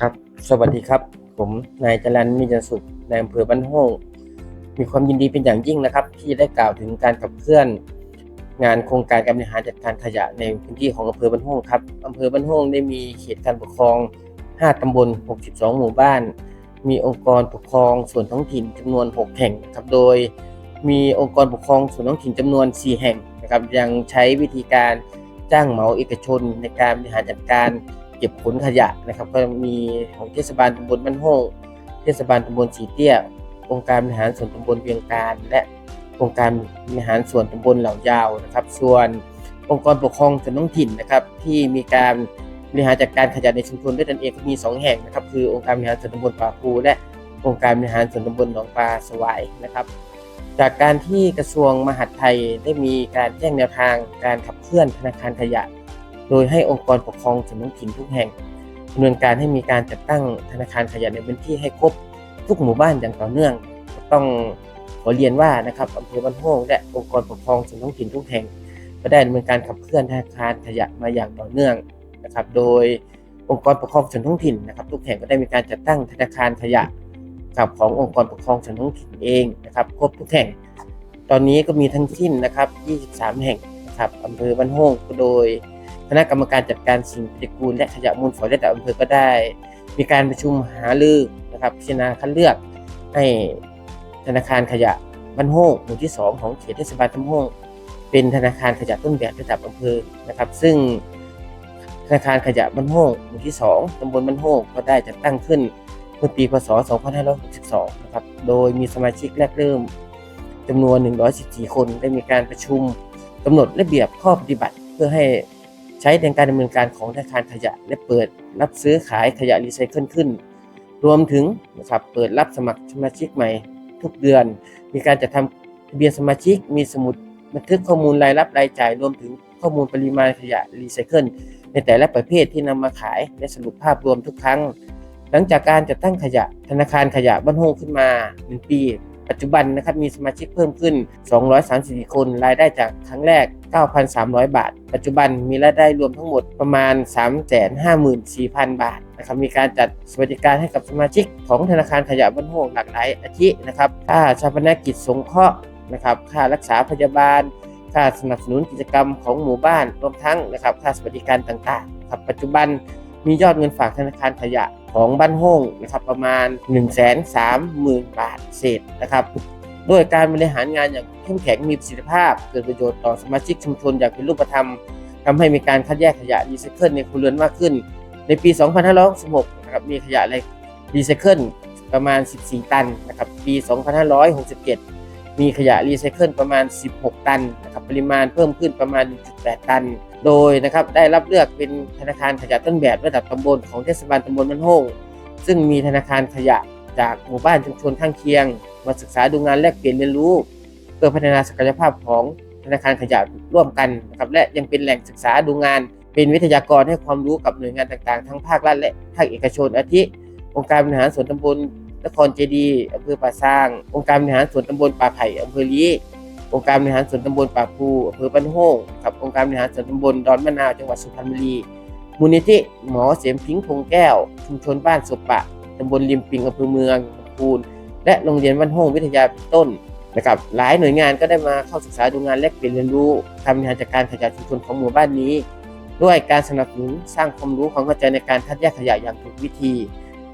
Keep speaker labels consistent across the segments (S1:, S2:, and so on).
S1: ครับ สวัสดีครับ ผมนายจรันมิจันสุขในอำเภอบ้านโฮ่งมีความยินดีเป็นอย่างยิ่งนะครับ ที่ได้กล่าวถึงการขับเคลื่อน งานโครงการการบริหารจัดการขยะในพื้นที่ของอำเภอบ้านโฮ่งครับอำเภอบ้านโฮ่งได้มีเขตการปกครอง 5 ตำบล 62 หมู่บ้าน มีองค์กรปกครองส่วนท้องถิ่นจำนวน 6 แห่งครับโดย มีองค์กรปกครองส่วนท้องถิ่นจำนวน 4 แห่งนะครับยังใช้วิธีการจ้างเหมาเอกชนในการบริหารจัดการ เก็บขนขยะนะครับ ก็มีของเทศบาลตำบลบ้านโฮงเทศบาลตำบลสีเตี้ยองค์การบริหารส่วนตำบลเวียงการ และองค์การบริหารส่วนตำบลเหล่ายาวนะครับ ส่วนองค์กรปกครองส่วนท้องถิ่นนะครับ ที่มีการบริหารจัดการขยะในชุมชนด้วยตนเองก็มี 2 แห่งนะครับ คือองค์การบริหารส่วนตำบลป่าภูและองค์การบริหารส่วนตำบลหนองปลาสวายนะครับ จากการที่กระทรวงมหาดไทยได้มีการแจ้งแนวทางการขับเคลื่อนธนาคารขยะ โดยให้องค์กรปกครองส่วนท้องถิ่นทุกแห่งดำเนินการให้มีการจัดตั้งธนาคารขยะในพื้นที่ให้ครบทุกหมู่บ้านอย่างต่อเนื่อง ต้องขอเรียนว่านะครับอำเภอบ้านโฮงและองค์กรปกครองส่วนท้องถิ่นทุกแห่งก็ได้ดำเนินการขับเคลื่อนธนาคารขยะมาอย่างต่อเนื่องนะครับ โดยองค์กรปกครองส่วนท้องถิ่นนะครับทุกแห่งก็ได้มีการจัดตั้งธนาคารขยะกับขององค์กรปกครองส่วนท้องถิ่นเองนะครับครบทุกแห่ง ตอนนี้ก็มีทั้งสิ้นนะครับ 23 แห่งนะครับอำเภอบ้านโฮงโดย คณะกรรมการจัดการสิ่งปฏิกูลและขยะมูลฝอยระดับอำเภอก็ได้ มีการประชุมหารือนะครับพิจารณาคัดเลือกให้ธนาคารขยะบ้านโฮงหมู่ที่ 2 ของเขตเทศบาลตำบลโฮงเป็นธนาคารขยะต้นแบบระดับอำเภอนะครับ ซึ่งธนาคารขยะบ้านโฮงหมู่ที่ 2ตำบลบ้านโฮงก็ได้จัดตั้งขึ้นเมื่อปีพศ 2562 นะครับ โดยมีสมาชิกแรกเริ่มจำนวน 114 คน ได้มีการประชุมกำหนดระเบียบข้อปฏิบัติเพื่อให้ ใช้ในการดำเนินการของธนาคารขยะ และเปิดรับซื้อขายขยะรีไซเคิลขึ้น รวมถึงนะครับเปิดรับสมัครสมาชิกใหม่ทุกเดือน มีการจัดทำทะเบียนสมาชิก มีสมุดบันทึกข้อมูลรายรับรายจ่าย รวมถึงข้อมูลปริมาณขยะรีไซเคิลในแต่ละประเภทที่นำมาขายและสรุปภาพรวมทุกครั้ง หลังจากการจัดตั้งขยะธนาคารขยะบ้านโฮงขึ้นมา 1 ปี ปัจจุบันนะครับมีสมาชิกเพิ่มขึ้น 234 คน รายได้จากครั้งแรก 9,300 บาท ปัจจุบันมีรายได้รวมทั้งหมดประมาณ 354,000 บาทนะครับมีการจัดสวัสดิการให้กับสมาชิกของธนาคารขยะบ้านโฮงหลากหลายอาทินะครับค่าชาปนกิจสงเคราะห์นะครับค่ารักษาพยาบาลค่าสนับสนุนกิจกรรมของหมู่บ้านรวมทั้งนะครับค่าสวัสดิการต่างๆครับปัจจุบันมียอดเงินฝากธนาคารขยะของบ้านโฮ่งนะครับประมาณ 1 3 0 0 0 0 บาทเศษนะครับ ด้วยการบริหารงานอย่างเข้มแข็งมีประสิทธิภาพ เกิดประโยชน์ต่อสมาชิกชุมชนอย่างเป็นรูปธรรมทำให้มีการคัดแยกขยะรีไซเคิลในครัวเรือนมากขึ้น ในปี 2566นะครับมีขยะรีไซเคิลประมาณ 14 ตันนะครับปี 2567 มีขยะรีไซเคิลประมาณ 16 ตันนะครับปริมาณเพิ่มขึ้นประมาณ 1.8 ตัน โดยนะครับได้รับเลือกเป็นธนาคารขยะต้นแบบระดับตำบลของเทศบาลตำบลมันโฮงซึ่งมีธนาคารขยะจากหมู่บ้านชุมชนข้างเคียง มาศึกษาดูงานแลกเปลี่ยนเรียนรู้ เพื่อพัฒนาศักยภาพของธนาคารขยะร่วมกันนะครับและยังเป็นแหล่งศึกษาดูงาน เป็นวิทยากรให้ความรู้กับหน่วยงานต่างๆ ทั้งภาครัฐและภาคเอกชน อาทิองค์การบริหารส่วนตำบลนครเจดีอำเภอป่าซาง องค์การบริหารส่วนตำบลป่าไผ่อำเภอลีองค์การบริหารส่วนตำบลป่าภูอำเภอบ้านโฮงครับองค์การบริหารส่วนตำบลดอนมะนาวจังหวัดสุพรรณบุรีมูลนิธิหมอเสียมพิงพงแก้ว ชุมชนบ้านสุปะตำบลริมปิงอำเภอเมืองลำพูน และโรงเรียนบ้านโฮ่งวิทยาต้นนะครับหลายหน่วยงานก็ได้มาเข้าศึกษาดูงานแลกเปลี่ยนเรียนรู้การบริหารจัดการขยะชุมชนของหมู่บ้านนี้ ด้วยการสนับสนุนสร้างความรู้ความเข้าใจในการคัดแยกขยะอย่างถูกวิธี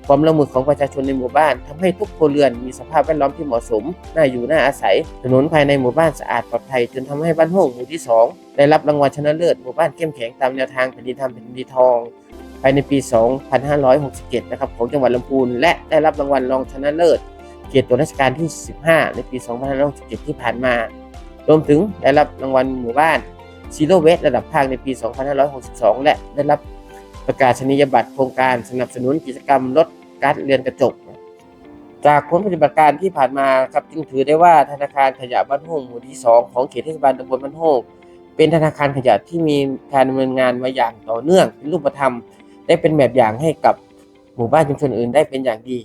S1: ความร่วมมือของประชาชนในหมู่บ้านทำให้ทุกครัวเรือนมีสภาพแวดล้อมที่เหมาะสมน่าอยู่น่าอาศัย ถนนภายในหมู่บ้านสะอาดปลอดภัย จนทำให้บ้านโฮ่งหมู่ที่ 2 ได้รับรางวัลชนะเลิศหมู่บ้านเข้มแข็งตามแนวทางแผ่นดินธรรมแผ่นดินดีทองภายในปี 2567 นะครับของจังหวัดลำพูนและได้รับรางวัลรองชนะเลิศ เกียรติตัวราชการที่ 15 ในปี 2567 ที่ผ่านมา รวมถึงได้รับรางวัลหมู่บ้านซีโรเวสระดับภาคในปี 2562 และได้รับประกาศนียบัตรโครงการสนับสนุนกิจกรรมลดก๊าซเรือนกระจก จากผลปฏิบัติการที่ผ่านมาครับจึงถือได้ว่าธนาคารขยะบ้านโฮงหมู่ที่ 2 ของเขตเทศบาลตำบลบ้านโฮงเป็นธนาคารขยะที่มีการดำเนินงานมาอย่างต่อเนื่องเป็นรูปธรรม ได้เป็นแบบอย่างให้กับหมู่บ้านชุมชนอื่นได้เป็นอย่างดี